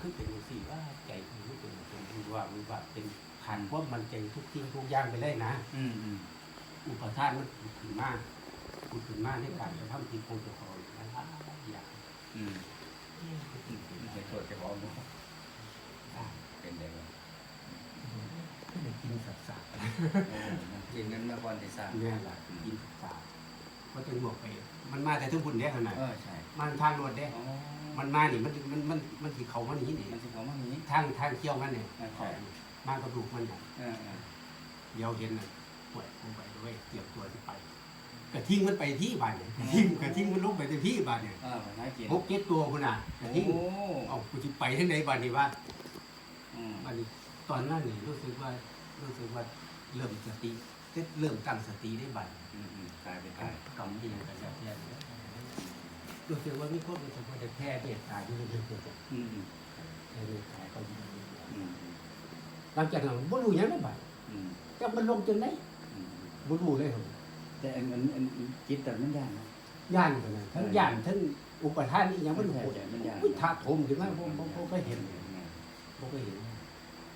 คือเป็นจังซี่ว่าใจคือเป็นเป็นวิว่าวิว่าเป็นขันเพราะมันใจทุกทิ้งทุกอย่างไปเลยนะอืมอืมอุปทานมันผุดขึ้นมาผุดขึ้นมาในการกระทำที่โคจะคอยนะอย่างอืมเห็นโทษจะบอกบ่เป็นได้บ่ก็เลยกินสัตว์สัตว์โอ้มันกินนั้นมาก่อนที่สร้างเนี่ยแหละกินสัตว์สัตว์ก็จะบอกไป มันมาแต่ทุกบุญเด้ขนาดเออใช่มันทางรถเด้อ๋อ มันมานี่มันมันมันมันที่เขามันนี่นี่มันสิเขามาอย่างนี้ทางทางเที่ยวมันเนี่ยใช่เขามากระดูกมันเนี่ย เออเออเดี๋ยวเห็นน่ะป่วยลงไปด้วยเตรียมตัวที่ไปกระทิ้งมันไปที่บ้านเนี่ยกระทิ้งกระทิ้งมันลงไปที่บ้านเนี่ยเออไปหากินพกเก็ตตัวคุณน่ะกระทิ้งโอ้เอากูจะไปที่ไหนบ้านนี้ว่าอืมบ้านนี้ตอนนั้นนี่รู้สึกว่ารู้สึกว่าเริ่มสติเริ่มตั้งสติได้บ้านอืมอืมตายไปกตายกำที่ยังกันแล้วแท้ รู้สึกว่ามีคนรู้สึกว่าจะแพ้เมตตาอยู่เรื่อยๆอืมอืมแพ้เมตตาก็อยู่อืมหลังจากนั้นบ่รู้หยังได้บ้านอืมแต่มันลงจังได๋อืมบ่รู้เลยครับแต่อันอันอันคิดแต่มันยากนะย่านกันนะทั้งย่านทั้งอุปทานนี่ยังมันโหดใช่มันยากอุ้ยถาโถมขึ้นมาผมผมผมก็เห็นผมก็เห็น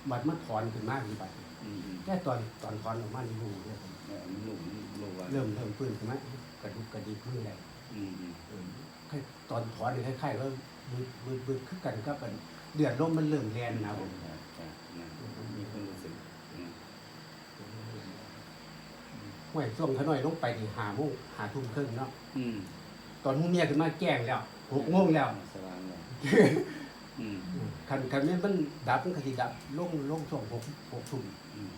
บัดมันถอนขึ้นมาที่บัดอืมอืมแค่ตอนตอนถอนออกมานี่รู้เลยผมเออมันหลุมหลุมว่าเริ่มเริ่มฟื้นขึ้นมากระดุกกระดิกมือแรง อืมอืมเออแค่ตอนถอนนี่คล้ายๆว่าบึดบึดบึดคือกันกับอันเดือดลมมันเริ่มแรงนะผมใช่ใช่นะมีคนรู้สึกอืมห้วยช่วงขน้อยลงไปนี่หาโมงหาทุ่มครึ่งเนาะอืมตอนมื้อเนี้ยขึ้นมาแกล้งแล้วหกโมงแล้วสว่างแล้วอืมคันคันแม่นมันดับมันก็สิดับลงลงช่วงหกหกทุ่มอืม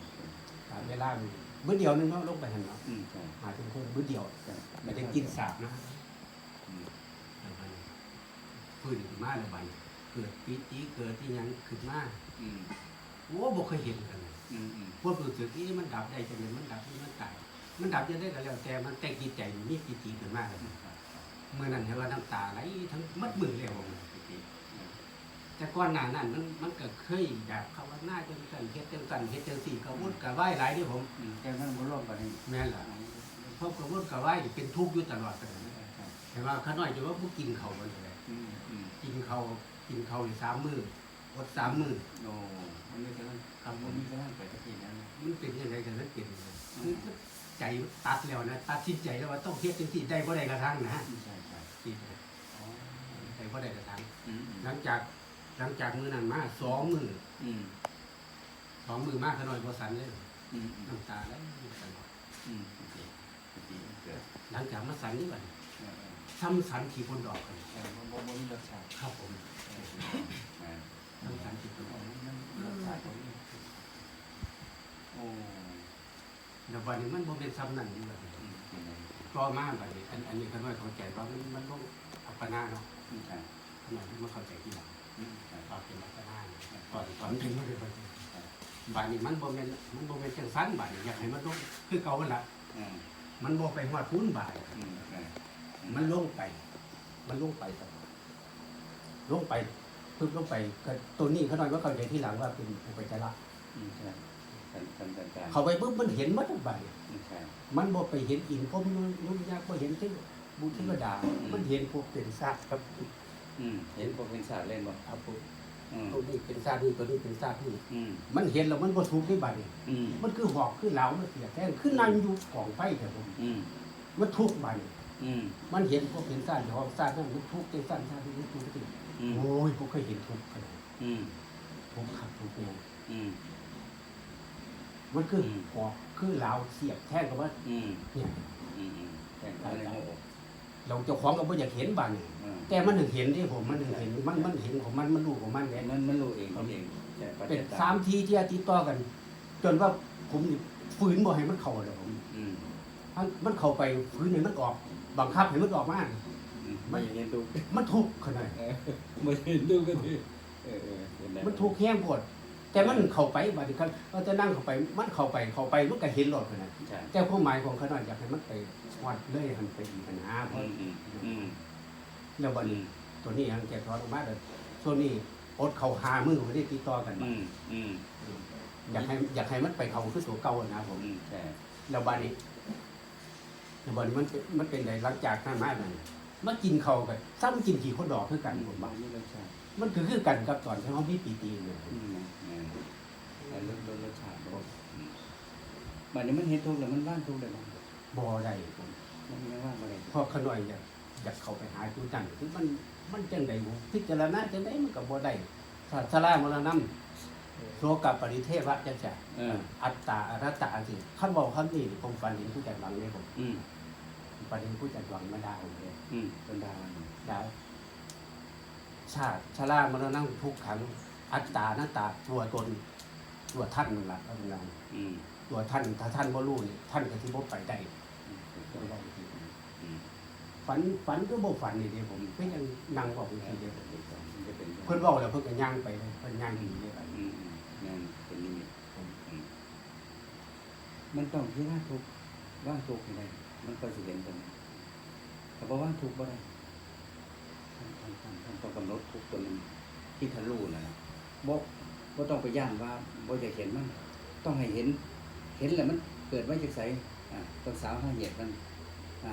ตามเวลามันมื้อเดียวนึงเนาะลงไปหั่นเนาะอืมใช่หาทุ่มครึ่งมื้อเดียวใช่ไม่ได้กินสาบนะ อืมฟื้นขึ้นมาแล้วบัดนเกิดปีติเกิดที่ยังขึ้นมาอืมโอ้บ่เคยเห็นกันเลยอืมอืมพวกรู้สึกนี่มันดับได้จังได๋มันดับนี่มันตายมันดับจะได้ก็แล้วแต่มันแต่จิตใจมันมีปีติขึ้นมาแล้วเมื่อนั้นเห็นว่าน้ำตาไหลทั้งมัดมือแล้วผมแต่ก่อนหน้านั้นมันมันก็เคยอยากเขาว่าหน้าจังซั่นเฮ็ดจังซั่นเฮ็ดจังซี่ก็วุ่นก็ไหวหลายเด้ผม อืมแต่มันบ่รอบปานนี้แม่นล่ะเพราะก็วุ่นก็ไหวเป็นทุกข์อยู่ตลอดกันเห็นว่าขาน้อยจะว่าผู้กินข้าวบ่ได้อืมอืมกินข้าวกินข้าวนี่สามมื้ออดสามมื้อโอ้มันมีกำลังครับมันมีกำลังไปสักทีนั้น มันเป็นยังไงกันนั้นเป็นยังไงคือใจมันตัดแล้วนะตัดสินใจแล้วว่าต้องเฮ็ดจังซี่ได้บ่ได้กระทั่งนะใช่ใช่ที่อ๋อได้บ่ได้กระทั่งอืมอืมหลังจากหลังจากมื้อนั้นมาสองมื้ออืมสองมื้อมาขน้อยบ่สันเลยอืมอืมน้ำตาไหลตลอดอืมโอเคโอเคเกิดหลังจากมาสันนี่บัดเออเออ ซ้ำสันขี่คนดอกกันเออบ่บ่บ่มีรสชาติครับผมเออเออซ้ำสันขี่คนดอ๋ออกมันมันรสชาติบ่มีโอ้แล้วบัดนี้มันบ่เป็นซ้ำนั่นนี่บัดนี้อืมเป็นไงก็มาบัดนี้อันอันนี้ขน้อยเข้าใจว่ามันมันบ่อัปปนาเนาะอืมใช่ขน้อยมันเข้าใจที่หลังอืมใช่ตอนเป็นอัปปนาตอนตอนเป็นบ่ได้บัดนี้บาดนี้มันบ่แม่นมันบ่แม่นจังซั่นบาดนี้อยากให้มันลงคือเก่ามันล่ะอืมมันบ่ไปฮอดพุ้นบาดอื มใช่มันลงไป มันลงไปตลอดลงไปปึ๊บลงไปก็ตัวนี้เขาน้อยว่าเข้าใจที่หลังว่าเป็นอุปจาระอืมใช่กันกันกันกันเข้าไปปึ๊บมันเห็นหมดทุกบาดนี้อืมใช่มันบ่ไปเห็นอินพรหมนุ่นยากบ่เห็นที่บุตรเทวดา มันเห็นพวกเป็นซากครับอืมเห็นพวกเป็นศาสตร์เล่นบ่เอาพวกอืมตัวนี้เป็นซากนี่ตัวนี้เป็นซากนี่อืมมันเห็นแล้วมันบ่ทุกข์ที่บาดนี้อืมมันคือหอกคือเหลามันเสียแท้งคือนั่งอยู่กองไฟแต่ผมอืมมันทุกข์บาดนี้ อืมมันเห็นพวกเห็นซ่านหอกซ่านนั่นมันทุกข์จังซ่านซ่านที่ทุกข์ที่อืมโอ้ยพวกเคยเห็นทุกข์ขนาดอืมทุกข์ขับทุกข์เนี่ยอืมมันคืออมหอกคือเหลาเสียบแท่งกับว่าอืมเนี่ย อืมอืมแต่ก็ในหัวอกเราเจ้าของก็บ่อยากเห็นบ้านนี่อืมแต่มันถึงเห็นที่ผมมันถึงเห็นมันมันเห็นของมันมันรู้ของมันแต่เนี่ย มันมันรู้เองเองแต่ปัจเป็นจัยสามทีที่ติดต่อกัน จนว่าผมนี่ฝืนบ่ให้มันเข้าเลยผมอืมมันมันเข้าไปฝืนให้มันออก บังคับให้มันออกมาอืมไม่เห็นดูมันทุกข์ขนาดเออไม่เห็นดูก็ดีเออเออเห็นได้มันทุกข์แห้งปวดแต่มันเข้าไปบัดนี้ครับเราจะนั่งเข้าไป มันเข้าไปเข้าไปมันก็เห็นรถขนาดใช่แต่ความหมายของเขาหน่อยอยากให้มันไปวัดเลยมันไปมีปัญหาเพอืราะมอืมอืมแล้ววันอืนี้มตัวนี้ยังแกถอนออกมาเลยส่วนนี้อดเขาหามือไม่ได้ติดต่อกันอืมอืมอยากให้อยากให้มันไปเขาคือตัวเก่านะผมอืมใช่แล้ววันนี้ แล้ววันนี้มันเป็นมันเป็นไรหลังจากนั้นมาเลยมากินเขากันซ้ำกินขี่คนดอกคือกันผมบ้าบ้านนี่รสชาติมมันคือคือกันกับตอนที่เขามีปีตีเนี่ยอืมแม่นแต่รสรสรสชาติบ่อืมบัดนี้มันเห็นทุกข์แล้วมันว่างทุกข์ได้บ่บ่ได้ผมมันไม่ว่างบ่ได้พอขน่อยอยากอยากเข้าไปหาผู้จังคือมันมันจังไดบ่พิจารณาจังไดมันก็บ่ได้ศาสลามรณะโสกับปริเทวะจังซี่เอออัตตาอนัตตาสิคันบอกคำนี้ผมฝันเห็นผู้จัดหวังเลยผม อืม ฝันเห็นผู้จัดหวังมาด่าผมเลยอืมเป็นดาวด่าชาติชรามรณะทุกขัง อัตตาอนัตตาตัวตนตัวท่านนั่นล่ะพระนางอืมตัวท่านถ้าท่านบ่รู้นี่ท่านก็สิบ่ไปได้อืมบ่ได้จริงอืมฝันฝันก็บ่ฝันนี่เด้ผมเพิ่นยังนั่งบอกอยู่ทีเดียวมันจะเป็นเพิ่นเว้าแล้วเพิ่นก็ย่างไปเลยเพิ่นย่างหนีเลยไปอืมอืมนั่นเป็นนิมิตอืมมันต้องที่ว่าทุกข์ว่างทุกข์ให้ได้ มันก็สิเห็นกันแต่ว่าว่าทุกข์บ่ได้ท่านท่านท่านท่านต้องกำหนดทุกตัวนึงที่ทะลุนะนะบ่บ่ต้องไปย่านว่าบ่จะเห็นมัน ต้องให้เห็น เห็นแหล้วมันเกิดไว้จากไสอ่าต้องสาวห้าเหตุมันอ่า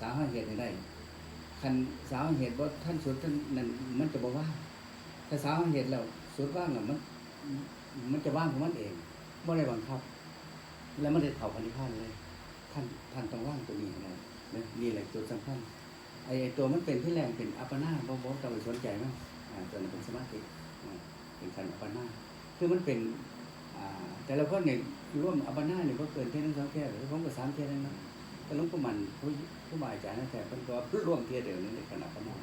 สาวห้าเหตุให้ได้คันสาวหาเหตุบ่ท่านสุดท่านนั่นมันจะบ่ว่า ถ้าสาวหาเหตุแล้วสุดว่างแล้วมัน มันจะว่างของมันเองไม่ได้บังคับ แล้วมันได้เผาพันธิพานเลย ท่านท่านต้องว่างตัวนี้ให้ได้นะนี่แหละจุดสำคัญไอ้ไอ้ตัวมันเป็นที่แรงเป็นอัปปนาบ่บ่ต้องไปสนใจมันอ่าตัวนั้นเป็นสมาธิอ่าเป็นขันอัปปนาคือมันเป็นอ่าแต่ละคนเนี่ยร่วมอัปปนาเนี่ยก็เกินเท่ยนึงสองแค่หรือผมก็สามเท่ยนึงนะแต่หลวงปู่มันผู้ผู้บาอาจารย์นั่นแต่เป็นตัวร่วมเท่ยเดียวนี่ในขณะอปปนา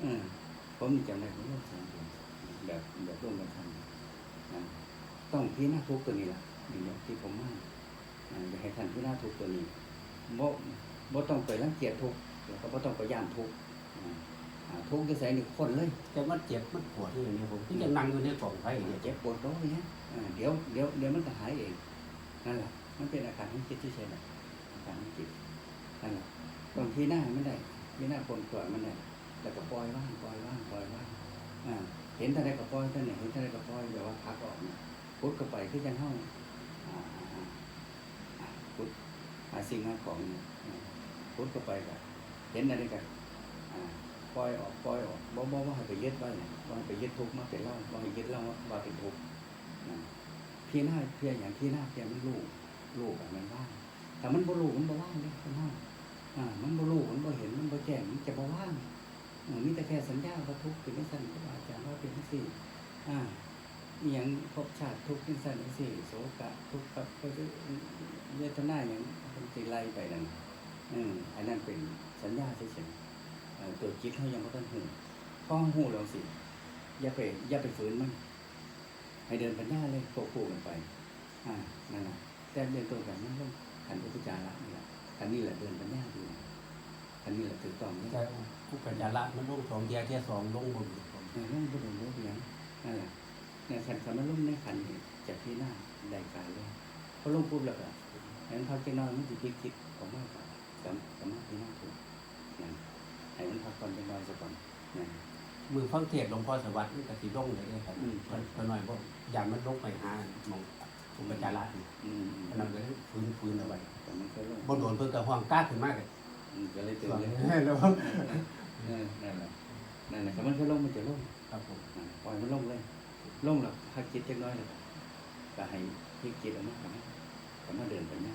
เออผมจำได้ผมร่วมสามเท่ยแบบแบบร่วมกันทำนะต้องพิจารณาทุกตัวนี้แหละนี่เนี่ยที่ผมว่า อ่าอยากให้ท่านพิจารณาทุกข์ตัวนี้บ่บ่ต้องไปรังเกียจทุกข์แล้วก็บ่ต้องไปย่านทุกข์อ่าอ่าทุกข์จะใส่นี่คนเลยแต่มันเจ็บมันปวดอย่างนี้ผมที่จะนั่งอยู่ในกล่องไฟอย่าเนี่ยเจ็บปวดร้อยเนี่ยอ่าเดี๋ยวเดี๋ยวเดี๋ยวมันก็หายเองนั่นแหละมันเป็นอาการของจิตที่ใช่ไหมอาการของจิตนั่นแหละต้องพิจารณาให้มันได้พิจารณาคนปล่อยมันได้แล้วก็ปล่อยว่างปล่อยว่างปล่อยว่างอ่าเห็นเท่าใดก็ปล่อยเท่าไหนเห็นเท่าใดก็ปล่อยเดี๋ยวว่าพักออกเนี่ยพุทธก็ไปคือจังเฮาอ่าอ่าอ่าพุทธ หาสิ่งหาของพุทธก็ไปก็เห็นอะไรกันปล่อยออกปล่อยออกบ่บ่ว่าให้ไปยึดไว้เนี่ยว่าไปยึดทุกข์มาเป็นเล่าว่าให้ยึดเล่าว่าเป็นทุกข์พี่หน้าเพียงอย่างพี่หน้าเพียงมันรู้รู้แบบมันว่างแต่มันบ่รู้มันบ่ว่างเลยคนเฮาอ่ามันบ่รู้มันบ่เห็นมันบ่แจ้งมันจะบ่ว่างมีแต่แค่สัญญาว่าทุกข์เป็นจังซั่นครูบาอาจารย์ว่าเป็นจังซี่อ่าอย่างภพชาติทุกข์ที่สั่นสิโสกะทุกข์กับ เวทนาอย่างเป็นติไล่ไปนั่นอืมอันนั้นเป็นสัญญาเฉยๆเอ่อตัวจิตเขายังไม่ต้องหูพ้องหูเราสิอย่าไปอย่าไปฝืนมันให้เดินปัญญาเลยควบคู่กันไป อ่านั่นแหละแต่เดินตัวกันมันต้องขันอุปจาระนี่แหละขันนี้แหละเดินปัญญาดีขันนี้แหละถูกต้องนี่แต่ผู้กัญญาละมันลงสองเดียเที่ยสองลงบนผมเออนั่นบ่ต้องรู้เพียงนั่นแหละเนี่ยขันขันมันลุ่มในขันนี่จากที่หน้าได้การเลยพอลงปุ๊บแล้วก็ นั้นพักจะนอนมันจะคิดคิดของมากกว่าสามสามารถที่นั่งถูกนั่นให้มันพักก่อนจะนอนสักก่อนนั่นมือฟังเทศน์หลวงพ่อสวัสดิ์มันก็สิลงเลยเด้อครับอืมเพิ่นเพิ่นหน่อยบ่อย่างมันลงไปหาหมองผู้กัญญาละนี่อืมอืมอันนั้นก็ฟื้นฟื้นเอาไว้แต่มันก็ลงบ่โดนเพิ่นก็ห่วงกล้าขึ้นมากเลยอืมก็เลยเตือนส่วนเลยแล้วเออนั่นแหละนั่นแหละแต่มันก็ลงมันจะลงครับผมอ่าปล่อยมันลงเลยลงแล้วพักจิตเล็กน้อยเลยก็ให้พลิกจิตออกมาครับ ก็มาเดินปัญญา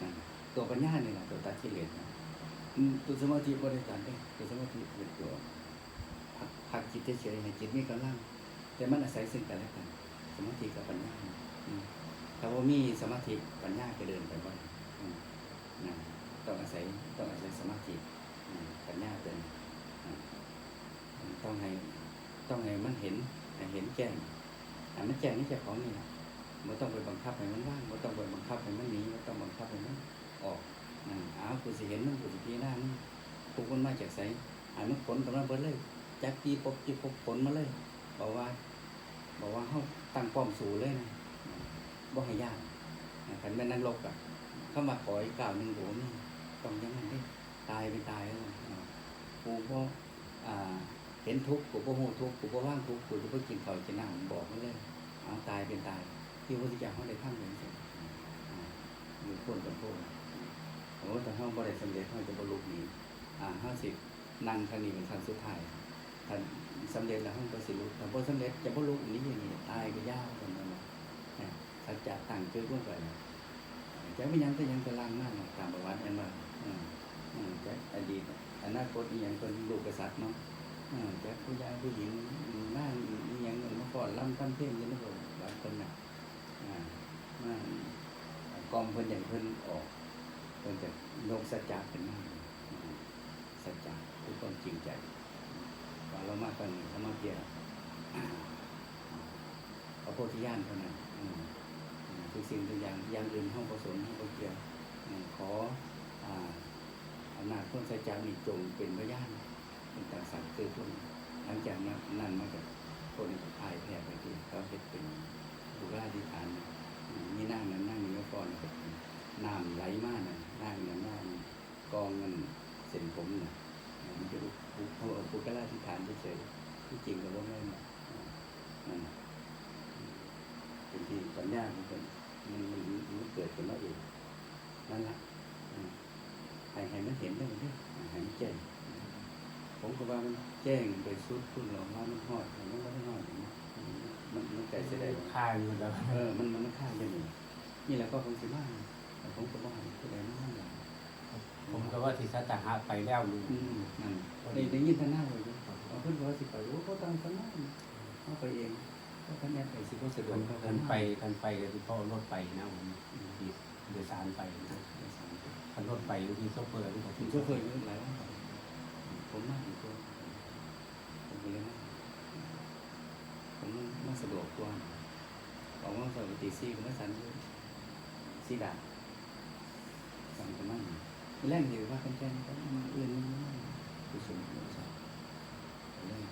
นั่นแหละตัวปัญญาเนี่แหละตัวตัดกิเลสนะตัวสมาธิบริการได้ตัวสมาธิเป็นตัวพักพักจิตเฉยๆให้จิตมีกำลังแต่มันอาศัยซึ่งกันและกัน สมาธิกับปัญญาถ้าว่ามีสมาธิปัญญาจะเดินไปบ่ได้อืมนะต้องอาศัยต้องอาศัยสมาธิปัญญาเป็นต้องให้ต้องให้มันเห็นเห็นแจ้งให้มันแจ้งนี่จะของนี่นะ ไม่ต้องไปบังคับให้มันว่างไม่ต้องไปบังคับให้มันหนีไม่ต้องบังคับให้มันออกนั่นอ้าวกูสิเห็นมันกูสิพีหน้ามันกูมันมาจากไสให้มันผลกำลังเบิดเลยจักจีปบจีปบผลมาเลย บอกว่า บอกว่าเขาตั้งป้อมสูเลยนะบ่ให้ยากขันแม่นนักรบอะเข้ามาขออีกกล่าวหนึ่งโหนี่ต้องยังไงได้ตายไปตายแล้วกูก็อ่าเห็นทุกข์กูก็หูทุกข์กูก็ว่างทุกข์กูก็ไปกินข้าวกินน้ำบอกมันเลยเอาตายเป็นตาย ที่พระพุทธเจ้าเขาได้ทำอย่างนี้มีคนกับพวกโอ้แต่ห้องบริสำเร็จห้องจะบรรลุนี้อ่าห้าสิบนั่งครั้งนี้เป็นครั้งสุดท้ายถ้าสำเร็จแล้วมันก็สิลุกถ้าบ่สำเร็จจะบ่ลุนี้อย่างนี้ตายก็ยาวกันนั่นแหละนะสัจจะตั้งเกิดลงไปนะจะไม่ยังก็ยังจะล่างมากตามประวัติอันว่าจะอดีตอนาคตอีหยังเป็นลูกกษัตริย์เนาะจะผู้ชายผู้หญิงนั่งอีหยังมาฟ้อนรำทำเพลงยันนี่บ่บางคนน่ะอ่า มากองเพิ่นอย่างเพิ่นออกเพิ่นจะยกสัจจะขึ้นมาอืมสัจจะคือความจริงใจว่าเรามาตอนเขามาเพียรพระโพธิญาณเท่านั้นทุกสิ่งทุกอย่างอย่างอื่นห้องประสนห้องเกียรขออำนาจพ้นสัจจะมีจงเป็นพยานเป็นต่างสัตว์เกิดขึ้นหลังจากนั้นนั่นมากับคนถ่ายแพ้ไปที่เขาเฮ็ดเป็น บุราธิฐานมีนั่งนั้นนั่งนี้ก็ก่อนน้ำไหลมากนะนั่งนั้นนั่งกองเงินเส้นผมนะมันจะปุกเขาเอาปุกกะลาธิฐานเฉยๆที่จริงก็ว่าไม่นะนั่นเป็นที่ปัญญาของคนมันมันมันเกิดขึ้นมาเองนั่นแหละให้ให้มันเห็นได้ไหมให้มันแจ้งผมก็ว่ามันแจ้งไปสุดพุ่นเราว่า เสียดายค่ายมันแล้วเออมันมันไม่ค่าอย่างนี้นี่แหละก็คงสิบ้างแต่ผมก็บ้างแสดงว่าอย่างผมก็ว่าที่สัจหะไปแล้วนี่อืมนั่นได้ได้ยินท่านหน้าเลยเอาเพื่อนบอกว่าสิไปโอ้เขาตั้งท่านหน้าเขาไปเองเขาคะแนนไปสิเขาสะดวกักนเขากันไปกันไปกันที่พ่อรถไปนะผมที่โดยสารไปนะคันรถไปอยู่ที่โซเฟอร์ที่ผมถึงโชเฟอร์เยอะหลายวันผมนั่งอยู่ตัวผมก็เลยนั่ งผมน่าสะดวกกว่าบอกว่าสวัสดีซีผมไม่สันอยู่ซีดาสั่งกันมั่งแรกอยู่ว่ากันแจ้งก็อื่นกุศลกุศล